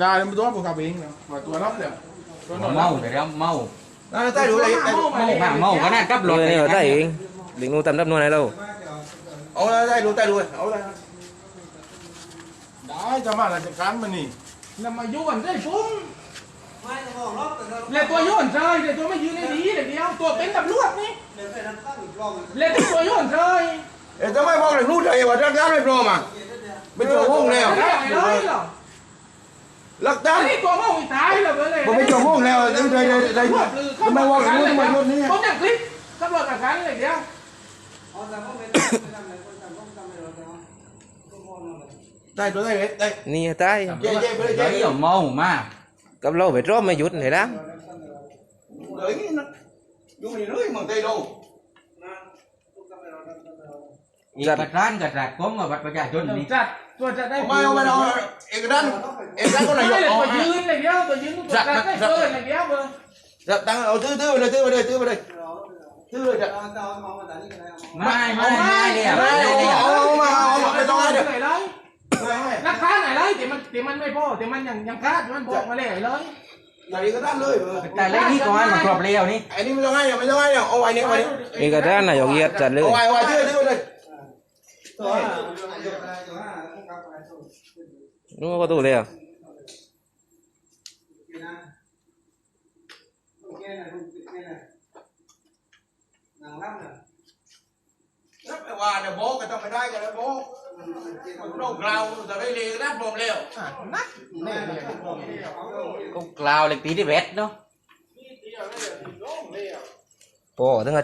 ได้แล้วมันตัวผมขับเองเนาะว่าตัวรับเนี่ยตัวหนอนเมาแต่แล้วเมาได้ได้ดูได้ได้เมาเมาก็น่ากับรถนี่เราได้เองเด็กนู้นตำรับนวลให้เราเอาได้ได้ดูได้ดูเอาได้ได้จะมาราชการมันนี่แล้วมายุ่นได้ฟุ้งแล้วตัวยุ่นเฉยแล้วตัวไม่ยืนในดีเดียวตัวเป็นตำรวจนี่แล้วตัวยุ่นเฉย เอ๊ะทำไมบอกเลยรู้ใจว่าราชการไม่พร้อมอ่ะไม่ตัวห้องแล้ว ได้เลยเหรอ หลักฐาน อันนี้ตัวเมาอีตายแล้วเลย ผมไม่ตัวห้องแล้วได้ได้ได้ได้ทำไมบอกเลยรู้ทำไมรถนี้ ผมอย่างคลิปตำรวจกับกันเลยเดียว ได้ตัวได้ได้ นี่ตาย เจ๊เจ๊ไปเลย เดี๋ เจ๊ ยวเมามา กับเราไปรอบไม่หยุดเลยนะ เลยนี่นะอยู่นี่เลยมึงเตยดู อีกกระร้านกระดาษผมกับบัตรประชาชนนี่จัดตัวจะได้ไม่เอาไม่เอาเอกดันเอกดันก็นายไม่กเลยเอาตัวยืนเลยเดียวตัวยืนตัวจัดได้เกินเลยเดียวเบอร์จับตังเอาตื้อตื้อไปเลยตื้อไปเลยตื้อไปเลยตื้อเลยจับไม่ไม่ไม่เดี๋ยวเอาไม่เดี๋ยวเอาเอามาเอามาไม่ต้องให้เดี๋ยวไหนเลยนักค้าไหนเลยแต่มันแต่มันไม่พอแต่มันยังยังคาดมันบอกมาเลยเลยอย่างนี้ก็ได้เลยแต่เล่นนี่ก่อนมันครบเร็วนี่ไอ้นี่ไม่ต้องให้ไม่ต้องให้เอาไว้นี่ไว้นี่นี่ก็ด้านนายกเยียดจัดเลยเอาไว้ไว้ตื้อตื้อเลย À? đúng không có tủ đây à? Rất là hòa là bố cái tao phải đây cái đó bố cũng lao giờ đây đi nát bom leo nát cũng lao là tí đi vét đó. Bỏ thằng